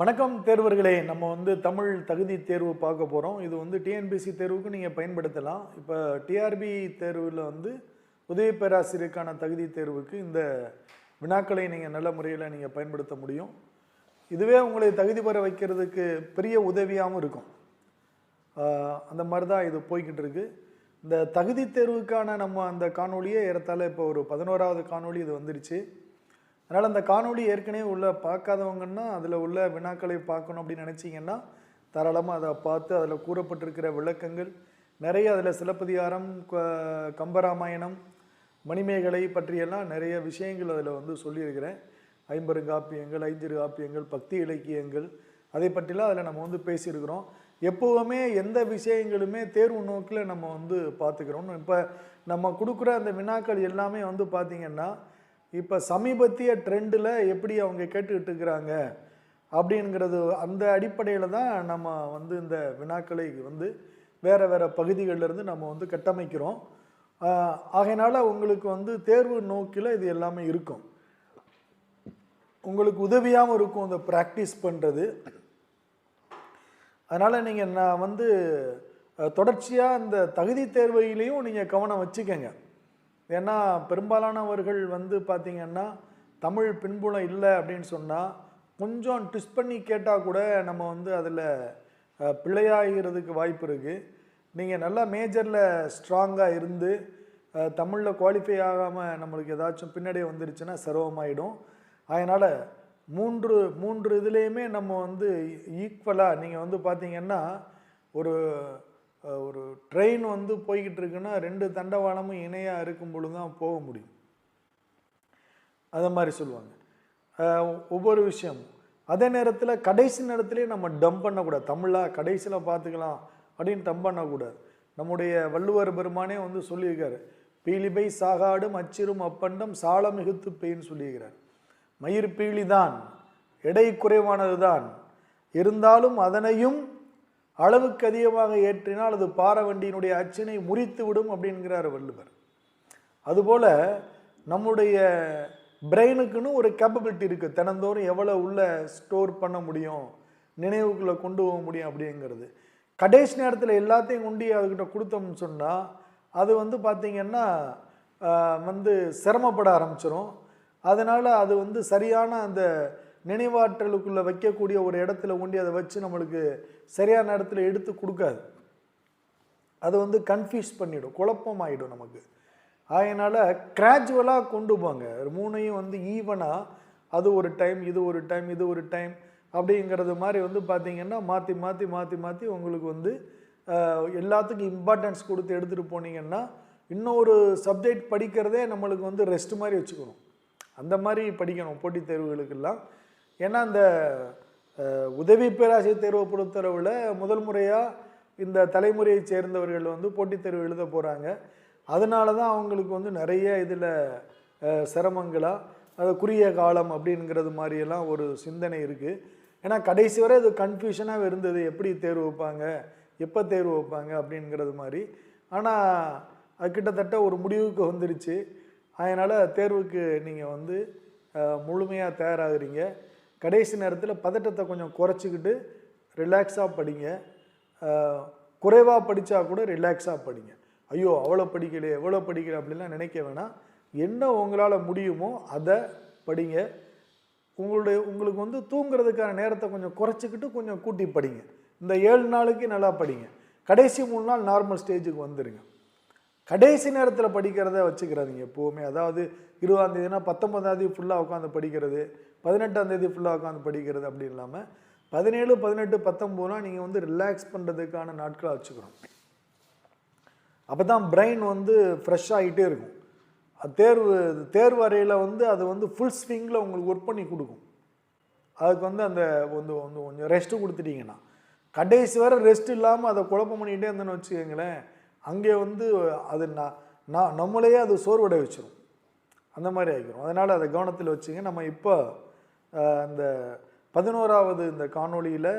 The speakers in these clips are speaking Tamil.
வணக்கம் தேர்வர்களே. நம்ம வந்து தமிழ் தகுதி தேர்வு பார்க்க போகிறோம் இது வந்து டிஎன்பிசி தேர்வுக்கு நீங்கள் பயன்படுத்தலாம். இப்போ டிஆர்பி தேர்வில் வந்து உதவி பேராசிரியருக்கான தகுதி தேர்வுக்கு இந்த வினாக்களை நீங்கள் நல்ல முறையில் நீங்கள் பயன்படுத்த முடியும். இதுவே உங்களை தகுதி பெற வைக்கிறதுக்கு பெரிய உதவியாகவும் இருக்கும். அந்த மாதிரி தான் இது போய்கிட்டு இருக்கு. இந்த தகுதி தேர்வுக்கான நம்ம அந்த காணொலியே ஏறத்தாழ இப்போ ஒரு பதினோராவது காணொளி இது வந்துடுச்சு அதனால் அந்த காணொளி ஏற்கனவே உள்ள பார்க்காதவங்கன்னா அதில் உள்ள வினாக்களை பார்க்கணும் அப்படின்னு நினச்சிங்கன்னா தாராளமாக அதை பார்த்து அதில் கூறப்பட்டிருக்கிற விளக்கங்கள் நிறைய அதில் சிலப்பதிகாரம் க- கம்பராமாயணம் மணிமேகலை பற்றியெல்லாம் நிறைய விஷயங்கள் அதில் வந்து சொல்லியிருக்கிறேன். ஐம்பருங்காப்பியங்கள் ஐந்திரு காப்பியங்கள் பக்தி இலக்கியங்கள் அதை பற்றிலாம் அதில் நம்ம வந்து பேசியிருக்கிறோம். எப்போவுமே எந்த விஷயங்களுமே தேர்வு நோக்கில் நம்ம வந்து பார்த்துக்கிறோம். இப்போ நம்ம கொடுக்குற அந்த வினாக்கள் எல்லாமே வந்து பார்த்திங்கன்னா இப்போ சமீபத்திய ட்ரெண்டில் எப்படி அவங்க கேட்டுக்கிட்டு இருக்கிறாங்க அப்படிங்கிறது அந்த அடிப்படையில் தான் நம்ம வந்து இந்த வினாக்களை வந்து வேறு வேறு பகுதிகளிலிருந்து நம்ம வந்து கட்டமைக்கிறோம். ஆகையினால் ஆகையினால உங்களுக்கு வந்து தேர்வு நோக்கில் இது எல்லாமே இருக்கும். உங்களுக்கு உதவியாகவும் இருக்கும் இந்த ப்ராக்டிஸ் பண்ணுறது அதனால் நீங்கள் நான் வந்து தொடர்ச்சியாக இந்த தகுதி தேர்வையிலையும் நீங்கள் கவனம் வச்சுக்கோங்க. ஏன்னா பெரும்பாலானவர்கள் வந்து பார்த்தீங்கன்னா தமிழ் பின்புலம் இல்லை அப்படின்னு சொன்னால் கொஞ்சம் ட்விஸ்ட் பண்ணி கேட்டால் கூட நம்ம வந்து அதில் பிழையாகிறதுக்கு வாய்ப்பு இருக்குது நீங்கள் நல்லா மேஜரில் ஸ்ட்ராங்காக இருந்து தமிழில் குவாலிஃபை ஆகாமல் நம்மளுக்கு ஏதாச்சும் பின்னாடியே வந்துருச்சுன்னா சிரமமாயிடும். அதனால் மூன்று மூன்று இதுலேயுமே நம்ம வந்து ஈக்குவலாக நீங்கள் வந்து பார்த்திங்கன்னா ஒரு ஒரு ட்ரெயின் வந்து போய்கிட்டு இருக்குன்னா ரெண்டு தண்டவாளமும் இணையாக இருக்கும் பொழுது தான் போக முடியும். அதை மாதிரி சொல்லுவாங்க ஒவ்வொரு விஷயம். அதே நேரத்தில் கடைசி நேரத்திலே நம்ம டம்ப் பண்ணக்கூடாது. தமிழாக கடைசியில் பார்த்துக்கலாம் அப்படின்னு டம்ப் பண்ணக்கூடாது. நம்முடைய வள்ளுவர் பெருமானே வந்து சொல்லியிருக்காரு. பீலிபை சாகாடும் அச்சிரும் அப்பண்டம் சால மிகுத்து பெயின் சொல்லியிருக்கிறார். மயிர் பீலிதான் எடை குறைவானது தான் இருந்தாலும் அதனையும் அளவுக்கு அதிகமாக ஏற்றினால் அது பாரவண்டியினுடைய அச்சினை முறித்து விடும் அப்படிங்கிறார் வள்ளுவர். அதுபோல் நம்முடைய பிரெயினுக்குன்னு ஒரு கேப்பபிலிட்டி இருக்குது தினந்தோறும் எவ்வளோ உள்ள ஸ்டோர் பண்ண முடியும் நினைவுக்குள்ளே கொண்டு போக முடியும் அப்படிங்கிறது. கடைசி நேரத்தில் எல்லாத்தையும் கொண்டு அதுக்கிட்ட கொடுத்தோம்னு சொன்னால் அது வந்து பார்த்திங்கன்னா வந்து சிரமப்பட ஆரம்பிச்சிடும் அதனால் அது வந்து சரியான அந்த நினைவாற்றலுக்குள்ளே வைக்கக்கூடிய ஒரு இடத்துல கொண்டு அதை வச்சு நம்மளுக்கு சரியான இடத்துல எடுத்து கொடுக்காது. அது வந்து கன்ஃபியூஸ் பண்ணிடும் குழப்பமாயிடும் நமக்கு. அதனால் கிராஜுவலாக கொண்டு போங்க. மூணையும் வந்து ஈவனாக அது ஒரு டைம் இது ஒரு டைம் இது ஒரு டைம் அப்படிங்கிறது மாதிரி வந்து பார்த்தீங்கன்னா மாற்றி மாற்றி மாற்றி மாற்றி உங்களுக்கு வந்து எல்லாத்துக்கும் இம்பார்ட்டன்ஸ் கொடுத்து எடுத்துகிட்டு போனீங்கன்னா இன்னொரு சப்ஜெக்ட் படிக்கிறதே நம்மளுக்கு வந்து ரெஸ்ட் மாதிரி வச்சுக்கணும். அந்த மாதிரி படிக்கணும் போட்டித் தேர்வுகளுக்கெல்லாம். ஏன்னா அந்த உதவி பேராசிரியர் தேர்வை பொறுத்தளவில் முதல் முறையாக இந்த தலைமுறையைச் சேர்ந்தவர்கள் வந்து போட்டித் தேர்வு எழுத போகிறாங்க அதனால தான் அவங்களுக்கு வந்து நிறைய இதில் சிரமங்களாக அது குறுகிய காலம் அப்படிங்கிறது மாதிரியெல்லாம் ஒரு சிந்தனை இருக்குது ஏன்னா கடைசி வரை அது கன்ஃபியூஷனாக இருந்தது. எப்படி தேர்வு வைப்பாங்க? எப்போ தேர்வு வைப்பாங்க? அப்படிங்கிறது மாதிரி. ஆனால் அது கிட்டத்தட்ட ஒரு முடிவுக்கு வந்துருச்சு. அதனால் தேர்வுக்கு நீங்கள் வந்து முழுமையாக தயாராகிறீங்க. கடைசி நேரத்தில் பதட்டத்தை கொஞ்சம் குறைச்சிக்கிட்டு ரிலாக்ஸாக படிங்க. குறைவாக படித்தா கூட ரிலாக்ஸாக படிங்க. ஐயோ அவ்வளோ படிக்கலையே எவ்வளோ படிக்கல அப்படிலாம் நினைக்க வேணாம். என்ன உங்களால் முடியுமோ அதை படிங்க. உங்களுடைய உங்களுக்கு வந்து தூங்குறதுக்கான நேரத்தை கொஞ்சம் குறைச்சிக்கிட்டு கொஞ்சம் கூட்டி படிங்க. இந்த ஏழு நாளைக்கு நல்லா படிங்க. கடைசி மூணு நாள் நார்மல் ஸ்டேஜுக்கு வந்துடுங்க கடைசி நேரத்தில் படிக்கிறத வச்சுக்கிறாதீங்க எப்போவுமே. அதாவது இருபதாம் தேதினா பத்தொன்பதாம் தேதி ஃபுல்லாக உட்காந்து படிக்கிறது பதினெட்டாம் தேதி ஃபுல்லாக உட்காந்து படிக்கிறது அப்படி இல்லாமல் பதினேழு பதினெட்டு பத்தொம்போதுலாம் நீங்கள் வந்து ரிலாக்ஸ் பண்ணுறதுக்கான நாட்களாக வச்சுக்கணும். அப்போ தான் பிரெயின் வந்து ஃப்ரெஷ் ஆகிட்டே இருக்கும். அது தேர்வு தேர்வு அறையில் வந்து அது வந்து ஃபுல் ஸ்விங்கில் உங்களுக்கு ஒர்க் பண்ணி கொடுக்கும். அதுக்கு வந்து அந்த வந்து வந்து கொஞ்சம் ரெஸ்ட்டு கொடுத்துட்டீங்கன்னா கடைசி வரை ரெஸ்ட் இல்லாமல் அதை குழப்பம் பண்ணிக்கிட்டே இருந்தேன்னு வச்சுக்கோங்களேன் அங்கே வந்து அது நான் நான் நம்மளையே அது சோர்வடை வச்சிடும் அந்த மாதிரி ஆகிக்கிறோம் அதனால் அதை கவனத்தில் வச்சுங்க. நம்ம இப்போ அந்த பதினோராவது இந்த காணொளியில்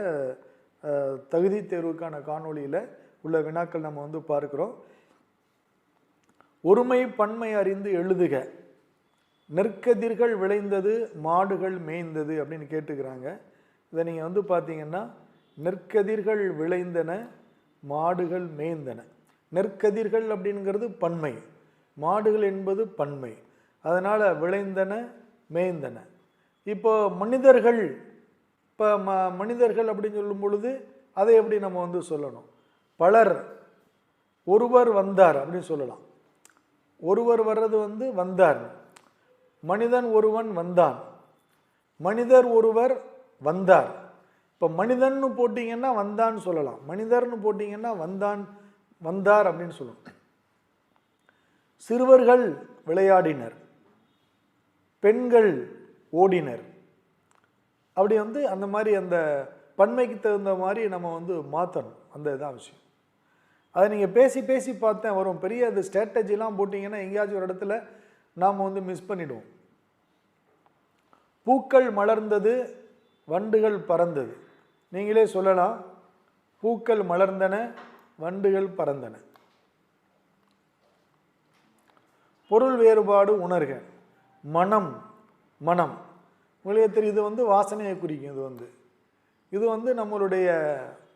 தகுதி தேர்வுக்கான காணொளியில் உள்ள வினாக்கள் நம்ம வந்து பார்க்குறோம். ஒருமை பன்மை அறிந்து எழுதுக. நெற்கதிர்கள் விளைந்தது மாடுகள் மேய்ந்தது அப்படின்னு கேட்டுக்கிறாங்க. இதை நீங்கள் வந்து பார்த்தீங்கன்னா நெற்கதிர்கள் விளைந்தன மாடுகள் மேய்ந்தன. நெற்கதிர்கள் அப்படிங்கிறது பன்மை. மாடுகள் என்பது பன்மை. அதனால் விளைந்தன மேய்ந்தன. இப்போ மனிதர்கள் இப்போ ம மனிதர்கள் அப்படின்னு சொல்லும் பொழுது அதை எப்படி நம்ம வந்து சொல்லணும்? பலர் ஒருவர் வந்தார் அப்படின்னு சொல்லலாம். ஒருவர் வர்றது வந்து வந்தார். மனிதன் ஒருவன் வந்தான். மனிதர் ஒருவர் வந்தார். இப்போ மனிதன்னு போட்டிங்கன்னா வந்தான்னு சொல்லலாம். மனிதர்னு போட்டிங்கன்னா வந்தான் வந்தார் அப்படின்னு சொல்லுவோம். சிறுவர்கள் விளையாடினர். பெண்கள் ஓடினர். அப்படி வந்து அந்த மாதிரி அந்த பன்மைக்கு தகுந்த மாதிரி நம்ம வந்து மாற்றணும் அந்த இதான் விஷயம். அதை நீங்கள் பேசி பேசி பார்த்தேன் வரும். பெரிய அது ஸ்ட்ராட்டஜிலாம் போட்டிங்கன்னா எங்கேயாச்சும் ஒரு இடத்துல நாம் வந்து மிஸ் பண்ணிடுவோம். பூக்கள் மலர்ந்தது வண்டுகள் பறந்தது. நீங்களே சொல்லலாம். பூக்கள் மலர்ந்தன வண்டுகள் பறந்தன. பொருள் வேறுபாடு உணர்க மனம் மனம். உங்களுக்கு தெரியும் இது வந்து வாசனையை குறிக்கும் இது வந்து. இது வந்து நம்மளுடைய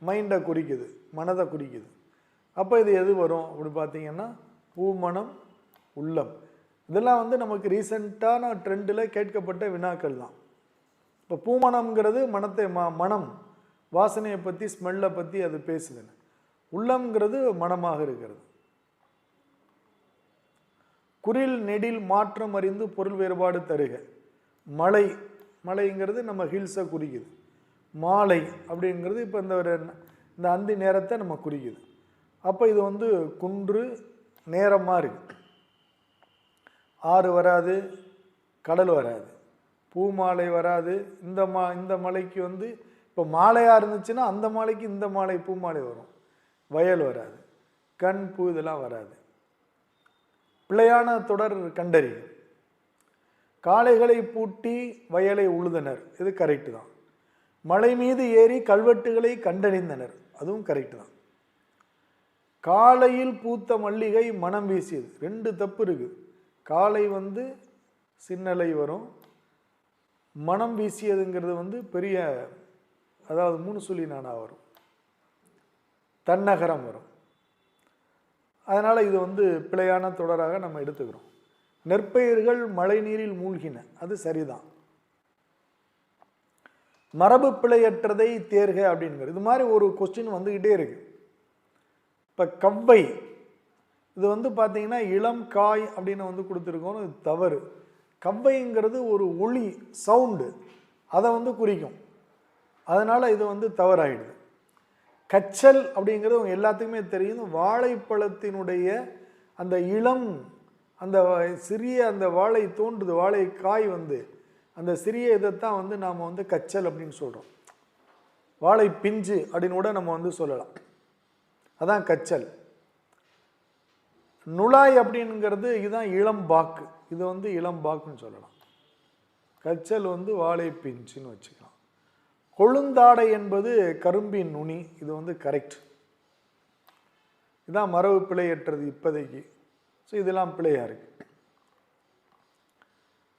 மைண்டை குறிக்குது மனதை குறிக்குது. அப்போ இது எது வரும்? அப்படி பார்த்தீங்கன்னா பூமணம் உள்ளம். இதெல்லாம் வந்து நமக்கு ரீசண்டான ட்ரெண்டில் கேட்கப்பட்ட வினாக்கள் தான். இப்போ பூமணம்ங்கிறது மனத்தை ம மனம். வாசனையை பற்றி ஸ்மெல்லை பற்றி அது பேசுதுன்னு. உள்ளம்ங்கிறது மனமாக இருக்கிறது. குரில் நெடில் மாற்றம் அறிந்து பொருள் வேறுபாடு தருக. மலை மலைங்கிறது நம்ம ஹில்ஸை குறிக்குது. மாலை அப்படிங்கிறது இப்போ இந்த ஒரு இந்த அந்தி நேரத்தை நம்ம குறிக்குது. அப்போ இது வந்து குன்று நேரமாக இருக்குது ஆறு வராது கடல் வராது. பூ மாலை வராது இந்த மா இந்த மலைக்கு வந்து இப்போ மாலையாக இருந்துச்சுன்னா அந்த மாலைக்கு இந்த மாலை பூ மாலை வரும். வயல் வராது. கண் பூ இதெல்லாம் வராது. பிழையான தொடர் கண்டறி. காளைகளை பூட்டி வயலை உழுதனர். இது கரெக்டு தான். மலை மீது ஏறி கல்வெட்டுகளை கண்டறிந்தனர். அதுவும் கரெக்டு தான். காலையில் பூத்த மல்லிகை மனம் வீசியது. ரெண்டு தப்பு இருக்குது காலை வந்து சின்னலை வரும். மனம் வீசியதுங்கிறது வந்து பெரிய அதாவது மூணு சொல்லி நானா வரும். தன்னகரம் வரும். அதனால் இது வந்து பிழையான தொடராக நம்ம எடுத்துக்கிறோம். நெற்பயிர்கள் மழை நீரில் மூழ்கின அது சரிதான். மரபு பிழையற்றதை தேர்க அப்படிங்கிற இது மாதிரி ஒரு கொஸ்டின் வந்துக்கிட்டே இருக்கு. இப்போ கவ்வை இது வந்து பார்த்தீங்கன்னா இளம் காய் அப்படின்னு வந்து கொடுத்துருக்கோம். இது தவறு. கவ்வைங்கிறது ஒரு ஒளி சவுண்டு அதை வந்து குறிக்கும். அதனால் இது வந்து தவறாயிடுது. கச்சல் அப்படிங்கிறது உங்க எல்லாத்துக்குமே தெரியும். வாழைப்பழத்தினுடைய அந்த இளம் அந்த சிறிய அந்த வாழை தோன்றுது வாழை காய் வந்து. அந்த சிறிய இதைத்தான் வந்து நாம் வந்து கச்சல் அப்படின்னு சொல்கிறோம் வாழை பிஞ்சு அப்படின்னு கூட நம்ம வந்து சொல்லலாம். அதான் கச்சல். நுழாய் அப்படிங்கிறது இதுதான் இளம் பாக்கு. இது வந்து இளம் பாக்குன்னு சொல்லலாம். கச்சல் வந்து வாழை பிஞ்சுன்னு வச்சுக்கலாம். கொழுந்தாடை என்பது கரும்பின் நுனி. இது வந்து கரெக்ட் இதான் மரபு பிழையற்றது இப்போதைக்கு. ஸோ இதெல்லாம் பிழையாக இருக்கு.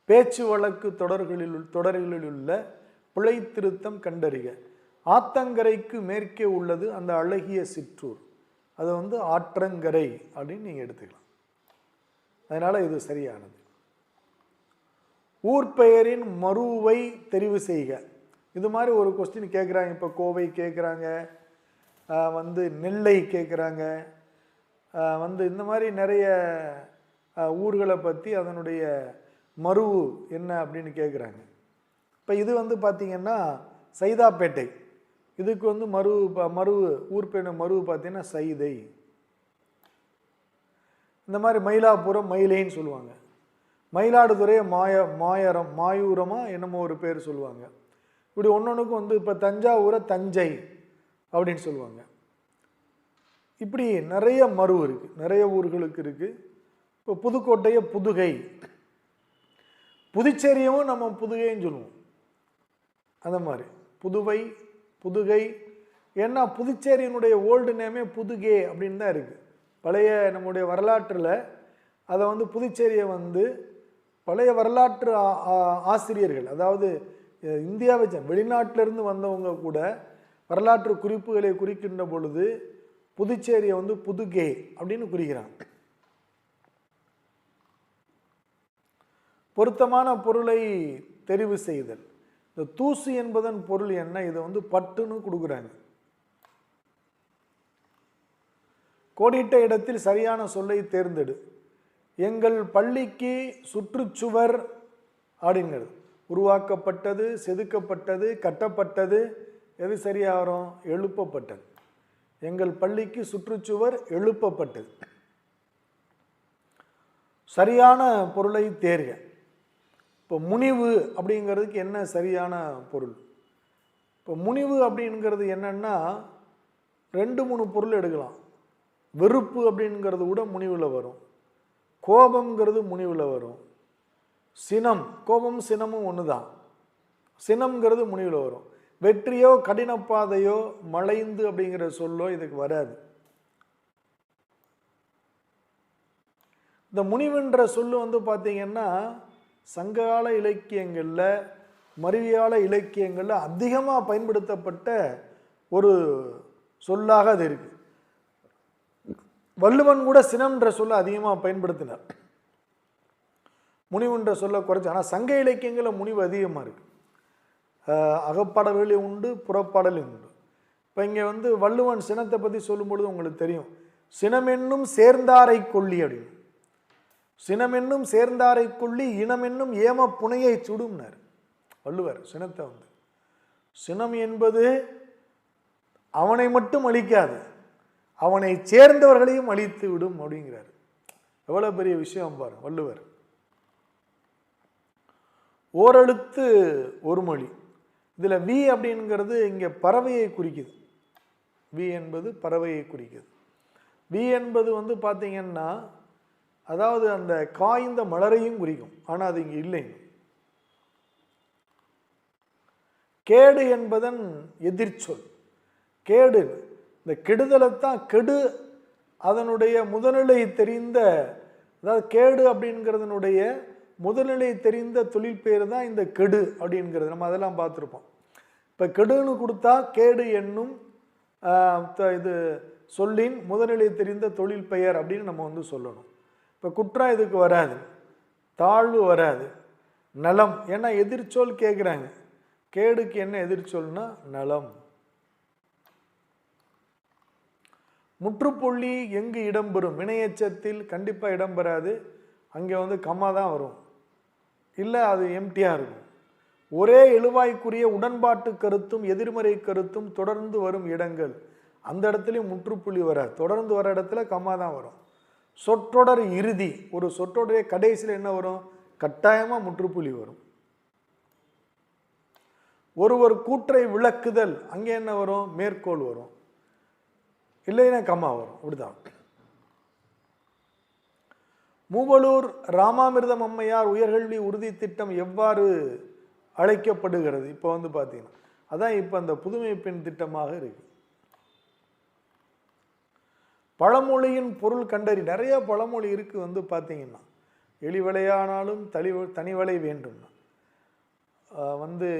பேச்சு வழக்கு தொடர்களில் தொடர்களில் உள்ள பிழை திருத்தம் கண்டறிக. ஆத்தங்கரைக்கு மேற்கே உள்ளது அந்த அழகிய சிற்றூர். அது வந்து ஆற்றங்கரை அப்படின்னு நீங்கள் எடுத்துக்கலாம். அதனால் இது சரியானது. ஊர் பெயரின் மருவை தெரிவு செய்க. இது மாதிரி ஒரு கொஸ்டின் கேட்குறாங்க இப்போ கோவை கேட்குறாங்க வந்து நெல்லை கேட்குறாங்க வந்து இந்த மாதிரி நிறைய ஊர்களை பற்றி அதனுடைய மருவு என்ன அப்படின்னு கேட்குறாங்க இப்போ இது வந்து பார்த்திங்கன்னா சைதாப்பேட்டை. இதுக்கு வந்து மருவு ப- மருவு ஊர் பேர் மருவு பார்த்திங்கன்னா சைதை. இந்த மாதிரி மயிலாப்புரம் மயிலைன்னு சொல்லுவாங்க. மயிலாடுதுறையை மாய மாயரம் மாயூரமாக என்னமோ ஒரு பேர் சொல்லுவாங்க. இப்படி ஒன்றொன்றுக்கும் வந்து இப்போ தஞ்சாவூரை தஞ்சை அப்படின்னு சொல்லுவாங்க. இப்படி நிறைய மருவு இருக்குது நிறைய ஊர்களுக்கு இருக்குது இப்போ புதுக்கோட்டையை புதுகை. புதுச்சேரியவும் நம்ம புதுகைன்னு சொல்லுவோம். அந்த மாதிரி. புதுவை புதுகை. ஏன்னா புதுச்சேரியினுடைய ஓல்டு நேமே புதுகே அப்படின்னு தான் இருக்குது பழைய நம்முடைய வரலாற்றில் அதை வந்து புதுச்சேரியை வந்து பழைய வரலாற்று ஆ- ஆ- ஆசிரியர்கள் அதாவது இந்தியாவை வெளிநாட்டிலிருந்து வந்தவங்க கூட வரலாற்று குறிப்புகளை குறிக்கின்ற பொழுது புதுச்சேரியை வந்து புதுகே அப்படின்னு குறிக்கிறாங்க. பொருத்தமான பொருளை தெரிவு செய்தல். இந்த தூசு என்பதன் பொருள் என்ன? இதை வந்து பட்டுன்னு கொடுக்குறாங்க. கோடிட்ட இடத்தில் சரியான சொல்லை தேர்ந்தெடு. எங்கள் பள்ளிக்கு சுற்றுச்சுவர் அப்படிங்கிறது. உருவாக்கப்பட்டது செதுக்கப்பட்டது கட்டப்பட்டது எது சரியாக வரும் எழுப்பப்பட்டது. எங்கள் பள்ளிக்கு சுற்றுச்சுவர் எழுப்பப்பட்டது. சரியான பொருளை தேர்க. இப்போ முனிவு அப்படிங்கிறதுக்கு என்ன சரியான பொருள்? இப்போ முனிவு அப்படிங்கிறது என்னன்னா ரெண்டு மூணு பொருள் எடுக்கலாம். வெறுப்பு அப்படிங்கிறது கூட முனிவில் வரும். கோபம்ங்கிறது முனிவில் வரும். சினம் கோபம் சினமும் ஒன்று தான் சினம்ங்கிறது முனிவில் வரும். வெற்றியோ கடினப்பாதையோ மலைந்து அப்படிங்கிற சொல்லோ இதுக்கு வராது. இந்த முனிவுன்ற சொல்லு வந்து பார்த்தீங்கன்னா சங்ககால இலக்கியங்களில் மருவியால இலக்கியங்களில் அதிகமாக பயன்படுத்தப்பட்ட ஒரு சொல்லாக அது இருக்குது வள்ளுவன் கூட சினம்ன்ற சொல்ல அதிகமாக பயன்படுத்தினார். முனிவுன்ற சொல்ல குறைச்சி ஆனால் சங்க இலக்கியங்களில் முனிவு அதிகமாக இருக்குது ஆஹ் அகப்பாடல்களே உண்டு புறப்பாடலும் உண்டு. இப்போ இங்கே வந்து வள்ளுவன் சினத்தை பற்றி சொல்லும்பொழுது உங்களுக்கு தெரியும். சினமென்னும் சேர்ந்தாரை கொள்ளி அப்படின்னு. சினமென்னும் சேர்ந்தாரை கொள்ளி இனமென்னும் ஏம புனையை சுடும்னார். வள்ளுவர் சினத்தை வந்து. சினம் என்பது அவனை மட்டும் அழிக்காது அவனை சேர்ந்தவர்களையும் அழித்து விடும் அப்படிங்கிறார். எவ்வளோ பெரிய விஷயம் பாரு வள்ளுவர். ஓரெழுத்து ஒரு மொழி. இதில் வி அப்படிங்கிறது இங்கே பறவையை குறிக்குது. வி என்பது பறவையை குறிக்குது. வி என்பது வந்து பார்த்தீங்கன்னா அதாவது அந்த காய்ந்த மலரையும் குறிக்கும். ஆனால் அது இங்கே இல்லைங்க கேடு என்பதன் எதிர்ச்சொல். கேடு இந்த கெடுதலைத்தான் கெடு அதனுடைய முதல்நிலை தெரிந்த அதாவது கேடு அப்படிங்கிறதனுடைய முதல்நிலை தெரிந்த தொழில் பேர் தான் இந்த கெடு அப்படிங்கிறது. நம்ம அதெல்லாம் பார்த்துருப்போம். இப்போ கெடுன்னு கொடுத்தா கேடு என்னும் த- இது சொல்லின் முதல்நிலை தெரிந்த தொழில் பெயர் அப்படின்னு நம்ம வந்து சொல்லணும். இப்போ குற்றம் இதுக்கு வராது? தாழ்வு வராது. நலம். ஏன்னா எதிர்ச்சொல் கேட்குறாங்க கேடுக்கு என்ன எதிர்ச்சொல்னா நலம். முற்றுப்புள்ளி எங்கு இடம்பெறும்? வினையச்சத்தில் கண்டிப்பாக இடம்பெறாது. அங்கே வந்து கம்மா தான் வரும். இல்லை அது எம்டியாக இருக்கும். ஒரே எழுவாய்க்குரிய உடன்பாட்டு கருத்தும் எதிர்மறை கருத்தும் தொடர்ந்து வரும் இடங்கள். அந்த இடத்துலையும் முற்றுப்புள்ளி வர தொடர்ந்து வர இடத்துல கம்மா தான் வரும். சொற்றொடர் இறுதி. ஒரு சொற்றொடரே கடைசியில் என்ன வரும்? கட்டாயமாக முற்றுப்புள்ளி வரும். ஒருவர் கூற்றை விளக்குதல் அங்கே என்ன வரும்? மேற்கோள் வரும். இல்லைன்னா கம்மா வரும். அப்படிதான். மூவலூர் ராமாமிர்தம் அம்மையார் உயர்கல்வி உறுதி திட்டம் எவ்வாறு அழைக்கப்படுகிறது? இப்போ வந்து பார்த்தீங்கன்னா அதான் இப்போ அந்த புதுமை பெண் திட்டமாக இருக்கு. பழமொழியின் பொருள் கண்டறி நிறைய பழமொழி இருக்குது வந்து பார்த்தீங்கன்னா எளிவலையானாலும் தளி தனிவலை வேண்டும். வந்து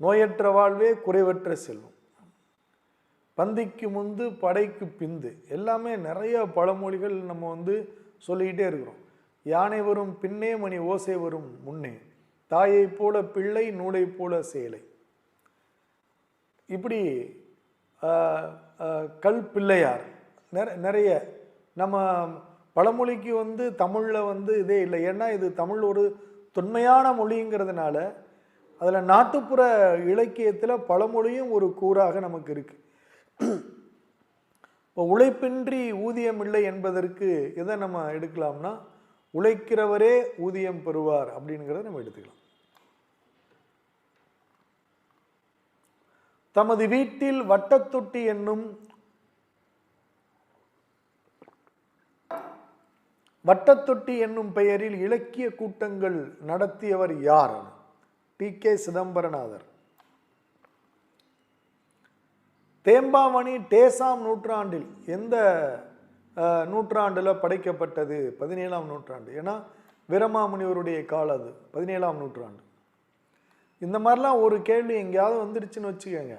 நோயற்ற வாழ்வே குறைவற்ற செல்வம். பந்திக்கு முந்து படைக்கு பிந்து எல்லாமே நிறைய பழமொழிகள் நம்ம வந்து சொல்லிக்கிட்டே இருக்கிறோம். யானை வரும் பின்னே மணி ஓசை வரும் முன்னே. தாயைப் போல பிள்ளை நூலைப் போல சேலை. இப்படி கல் பிள்ளையார். நிறைய நம்ம பழமொழிக்கு வந்து தமிழில் வந்து இதே இல்லை. ஏன்னா இது தமிழ் ஒரு தொன்மையான மொழிங்கிறதுனால அதில் நாட்டுப்புற இலக்கியத்தில் பழமொழியும் ஒரு கூறாக நமக்கு இருக்குது இப்போ உழைப்பின்றி ஊதியம் இல்லை என்பதற்கு எதை நம்ம எடுக்கலாம்னா உழைக்கிறவரே ஊதியம் பெறுவார் அப்படிங்கிறத நம்ம எடுத்துக்கலாம். தமது வீட்டில் வட்டத்தொட்டி என்னும் வட்டத்தொட்டி என்னும் பெயரில் இலக்கிய கூட்டங்கள் நடத்தியவர் யார்? T K Chidambaranathar. தேம்பாமணி டேசாம் நூற்றாண்டில் எந்த நூற்றாண்டில் படைக்கப்பட்டது? பதினேழாம் நூற்றாண்டு. ஏன்னா வீரமாமுனிவருடைய காலம் அது. பதினேழாம் நூற்றாண்டு. இந்த மாதிரிலாம் ஒரு கேள்வி எங்கேயாவது வந்துடுச்சுன்னு வச்சுக்கோங்க.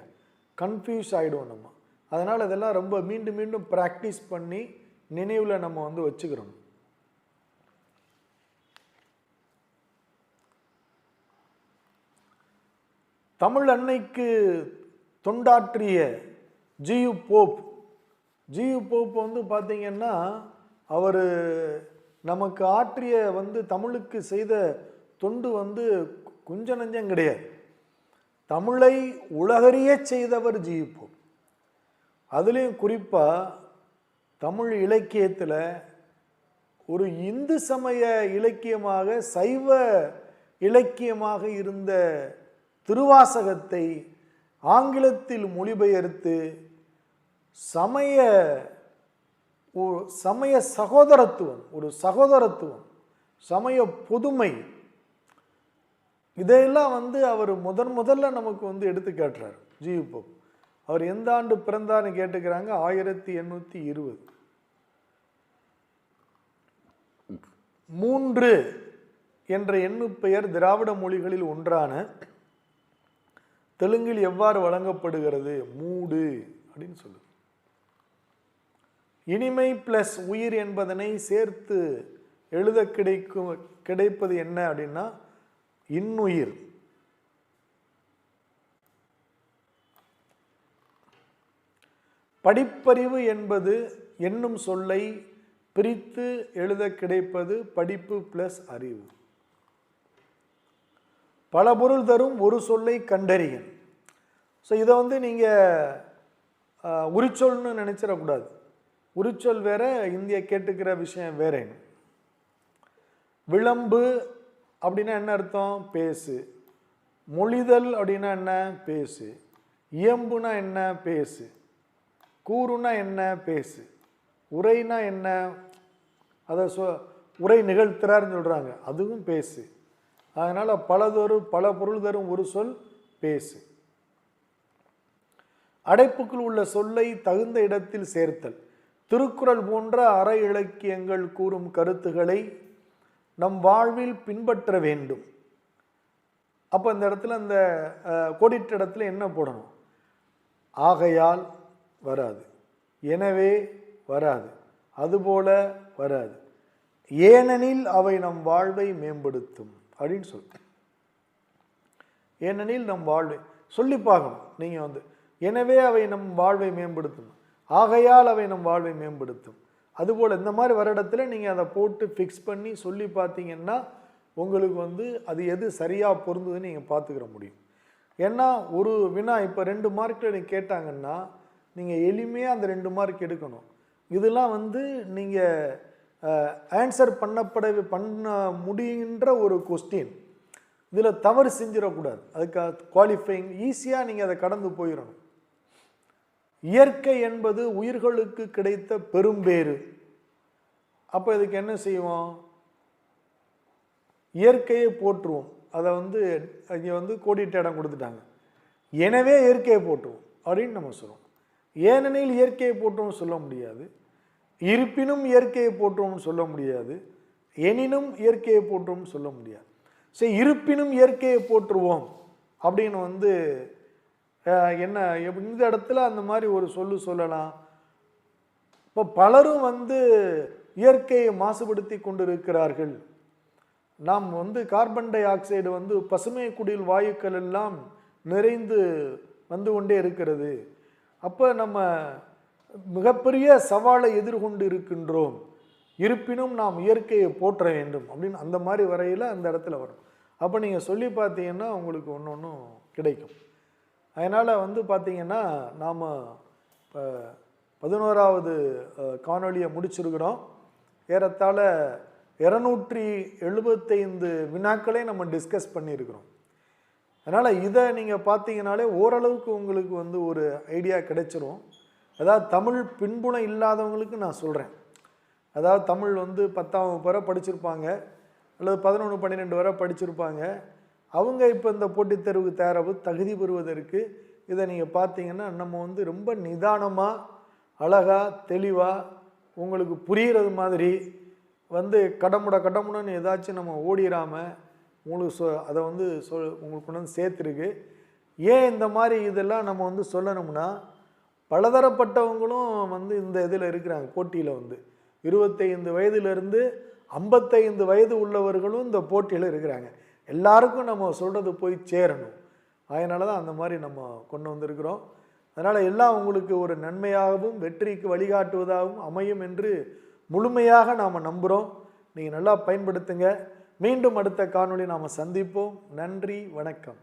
கன்ஃபியூஸ் ஆகிடுவோம் நம்ம. அதனால் இதெல்லாம் ரொம்ப மீண்டும் மீண்டும் ப்ராக்டிஸ் பண்ணி நினைவில் நம்ம வந்து வச்சுக்கிறோம் தமிழ் அன்னைக்கு தொண்டாற்றிய G U Pope. G U Pope வந்து பார்த்தீங்கன்னா அவர் நமக்கு ஆற்றிய வந்து தமிழுக்கு செய்த தொண்டு வந்து கொஞ்ச நஞ்சம் கிடையாது. தமிழை உலகறிய செய்தவர் ஜியு போப். அதுலேயும் குறிப்பாக தமிழ் இலக்கியத்தில் ஒரு இந்து சமய இலக்கியமாக சைவ இலக்கியமாக இருந்த திருவாசகத்தை ஆங்கிலத்தில் மொழிபெயர்த்து சமய சமய சகோதரத்துவம் ஒரு சகோதரத்துவம் சமய பொதுமை. இதையெல்லாம் வந்து அவர் முதன் முதல்ல நமக்கு வந்து எடுத்து காட்டுறார் ஜியு போப். அவர் எந்த ஆண்டு பிறந்தார்னு கேட்டுக்கிறாங்க? ஆயிரத்தி எண்ணூற்றி இருபது. மூன்று என்ற எண்ணு பெயர் திராவிட மொழிகளில் ஒன்றான தெலுங்கில் எவ்வாறு வழங்கப்படுகிறது? மூடு அப்படின்னு சொல்லுது. இனிமை பிளஸ் உயிர் என்பதனை சேர்த்து எழுத கிடைக்கும் கிடைப்பது என்ன அப்படின்னா இன்னுயிர். படிப்பறிவு என்பது என்னும் சொல்லை பிரித்து எழுத கிடைப்பது படிப்பு பிளஸ் அறிவு. பல பொருள் தரும் ஒரு சொல்லை கண்டறியன் ஸோ இதை வந்து நீங்கள் உரிச்சொல்னு நினச்சிடக்கூடாது. உரிச்சொல் வேற இந்திய கேட்டுக்கிற விஷயம் வேறேன்னு. விளம்பு அப்படின்னா என்ன அர்த்தம்? பேசு. மொழிதல் அப்படின்னா என்ன? பேசு. இயம்புனா என்ன? பேசு. கூறுனா என்ன? பேசு. உரைனா என்ன? அதை சொ உரை நிகழ்த்துறாருன்னு சொல்கிறாங்க அதுவும் பேசு. அதனால் பலதொரு பல பொருள் தரும் ஒரு சொல் பேசு. அடைப்புக்குள் உள்ள சொல்லை தகுந்த இடத்தில் சேர்த்தல். திருக்குறள் போன்ற அற இலக்கியங்கள் கூறும் கருத்துக்களை நம் வாழ்வில் பின்பற்ற வேண்டும். அப்போ இந்த இடத்துல அந்த கோடிட்ட இடத்துல என்ன போடணும்? ஆகையால் வராது. எனவே வராது. அதுபோல வராது. ஏனெனில் அவை நம் வாழ்வை மேம்படுத்தும் அப்படின்னு சொல்லிட்டு ஏனெனில் நம் வாழ்வை சொல்லி பார்க்கணும். நீங்கள் வந்து எனவே அவை நம் வாழ்வை மேம்படுத்தும். ஆகையால் அவை நம் வாழ்வை மேம்படுத்தும். அதுபோல் இந்த மாதிரி வர இடத்துல நீங்கள் அதை போட்டு ஃபிக்ஸ் பண்ணி சொல்லி பார்த்தீங்கன்னா உங்களுக்கு வந்து அது எது சரியாக பொருந்துதுன்னு நீங்கள் பார்த்துக்கிற முடியும். ஏன்னா ஒரு வினா இப்போ ரெண்டு மார்க்கில் நீங்கள் கேட்டாங்கன்னா நீங்கள் எளிமையாக அந்த ரெண்டு மார்க் எடுக்கணும். இதெல்லாம் வந்து நீங்கள் ஆன்சர் பண்ணப்பட பண்ண முடியுன்ற ஒரு கொஸ்டின் இதில் தவறு செஞ்சிடக்கூடாது. அதுக்கு குவாலிஃபைங் ஈஸியாக நீங்கள் அதை கடந்து போயிடணும். இயற்கை என்பது உயிர்களுக்கு கிடைத்த பெரும்பேறு அப்போ இதுக்கு என்ன செய்வோம்? இயற்கையை போற்றுவோம். அதை வந்து இங்கே வந்து கோடிட்ட இடம் கொடுத்துட்டாங்க. எனவே இயற்கையை போற்றுவோம் அப்படின்னு நம்ம சொல்லுவோம் ஏனெனில் இயற்கையை போற்றுவோம் சொல்ல முடியாது. இருப்பினும் இயற்கையை போற்றுவோம்னு சொல்ல முடியாது. எனினும் இயற்கையை போற்றுவோம்னு சொல்ல முடியாது. சரி இருப்பினும் இயற்கையை போற்றுவோம் அப்படின்னு வந்து என்ன இந்த இடத்துல அந்த மாதிரி ஒரு சொல்லு சொல்லலாம். இப்போ பலரும் வந்து இயற்கையை மாசுபடுத்தி கொண்டிருக்கிறார்கள். நாம் வந்து கார்பன் டை ஆக்சைடு வந்து பசுமை குடில் வாயுக்கள் எல்லாம் நிறைந்து வந்து கொண்டே இருக்கிறது. அப்போ நம்ம மிகப்பெரிய சவாலை எதிர்கொண்டு இருக்கின்றோம். இருப்பினும் நாம் இயற்கையை போற்ற வேண்டும் அப்படின்னு அந்த மாதிரி வரையில் அந்த இடத்துல வரும். அப்போ நீங்கள் சொல்லி பார்த்தீங்கன்னா உங்களுக்கு ஒன்று ஒன்றும் கிடைக்கும். அதனால் வந்து பார்த்தீங்கன்னா நாம் இப்போ பதினோராவது காணொலியை முடிச்சிருக்கிறோம். ஏறத்தாழ இரநூற்றி எழுபத்தைந்து வினாக்களை நம்ம டிஸ்கஸ் பண்ணியிருக்கிறோம். அதனால் இதை நீங்கள் பார்த்தீங்கனாலே ஓரளவுக்கு உங்களுக்கு வந்து ஒரு ஐடியா கிடைச்சிரும். அதாவது தமிழ் பின்புணம் இல்லாதவங்களுக்கு நான் சொல்கிறேன் அதாவது தமிழ் வந்து பத்தாம் வரை படிச்சிருப்பாங்க. அல்லது பதினொன்று பன்னிரெண்டு வரை படிச்சிருப்பாங்க. அவங்க இப்போ இந்த போட்டித் தேர்வுக்கு தேர்வு தகுதி பெறுவதற்கு இதை நீங்கள் பார்த்தீங்கன்னா நம்ம வந்து ரொம்ப நிதானமாக அழகாக தெளிவாக உங்களுக்கு புரிகிறது மாதிரி வந்து கடமுட கடமுடன்னு ஏதாச்சும் நம்ம ஓடிடாமல் உங்களுக்கு சொ அதை வந்து சொல் உங்களுக்கு கொண்டு வந்து சேர்த்துருக்கு. ஏன் இந்த மாதிரி இதெல்லாம் நம்ம வந்து சொல்லணும்னா பலதரப்பட்டவங்களும் வந்து இந்த இதில் இருக்கிறாங்க போட்டியில் வந்து. இருபத்தைந்து வயதுலேருந்து ஐம்பத்தைந்து வயது உள்ளவர்களும் இந்த போட்டியில் இருக்கிறாங்க. எல்லாருக்கும் நம்ம சொல்கிறது போய் சேரணும். அதனால தான் அந்த மாதிரி நம்ம கொண்டு வந்திருக்கிறோம். அதனால் எல்லாம் உங்களுக்கு ஒரு நன்மையாகவும் வெற்றிக்கு வழிகாட்டுவதாகவும் அமையும் என்று முழுமையாக நாம் நம்புகிறோம் நீங்கள் நல்லா பயன்படுத்துங்க. மீண்டும் அடுத்த காணொளி நாம் சந்திப்போம். நன்றி வணக்கம்.